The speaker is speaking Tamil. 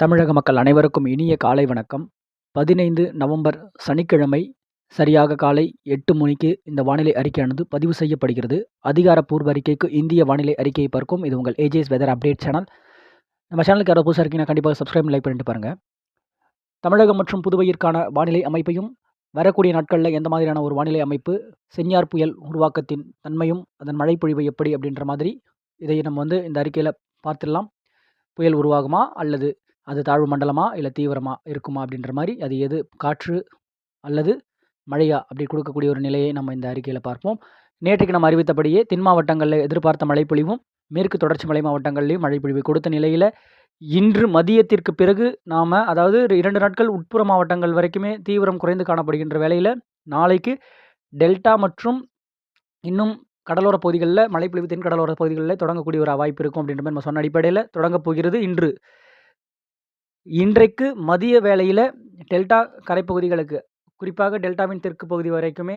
தமிழக மக்கள் அனைவருக்கும் இனிய காலை வணக்கம். பதினைந்து நவம்பர் சனிக்கிழமை சரியாக காலை எட்டு மணிக்கு இந்த வானிலை அறிக்கையானது பதிவு செய்யப்படுகிறது. அதிகாரப்பூர்வ அறிக்கைக்கு இந்திய வானிலை அறிக்கையை பார்க்கும். இது உங்கள் ஏஜேஸ் வெதர் அப்டேட் சேனல் நம்ம சேனலுக்கு யாராவது புதுசாக இருக்கீங்கன்னா கண்டிப்பாக சப்ஸ்கிரைப் லைக் பண்ணிட்டு பாருங்கள் தமிழகம் மற்றும் புதுவையிற்கான வானிலை அமைப்பையும் வரக்கூடிய நாட்களில் எந்த மாதிரியான ஒரு வானிலை அமைப்பு செஞ்ஞார் புயல் உருவாக்கத்தின் தன்மையும் அதன் மழை பொழிவு எப்படி அப்படின்ற மாதிரி இதை நம்ம வந்து இந்த அறிக்கையில் பார்த்துடலாம். புயல் உருவாகுமா அல்லது அது தாழ்வு மண்டலமா இல்லை தீவிரமாக இருக்குமா அப்படின்ற மாதிரி அது எது காற்று அல்லது மழையா அப்படி கொடுக்கக்கூடிய ஒரு நிலையை நம்ம இந்த அறிக்கையில் பார்ப்போம். நேற்றைக்கு நம்ம அறிவித்தபடியே தென் மாவட்டங்களில் எதிர்பார்த்த மழைப்பொழிவும் மேற்கு தொடர்ச்சி மலை மாவட்டங்கள்லேயும் மழைப்பொழிவு கொடுத்த நிலையில் இன்று மதியத்திற்கு பிறகு நாம் அதாவது இரண்டு நாட்கள் உட்புற மாவட்டங்கள் வரைக்குமே தீவிரம் குறைந்து காணப்படுகின்ற வேளையில் நாளைக்கு டெல்டா மற்றும் இன்னும் கடலோர பகுதிகளில் மழைப்பொழிவு தென் கடலோர பகுதிகளில் தொடங்கக்கூடிய ஒரு வாய்ப்பு இருக்கும் அப்படின்ற மாதிரி நம்ம சொன்ன அடிப்படையில் தொடங்கப் போகிறது இன்று. இன்றைக்கு மதிய வேளையில் டெல்டா கரைப்பகுதிகளுக்கு குறிப்பாக டெல்டாவின் தெற்கு பகுதி வரைக்குமே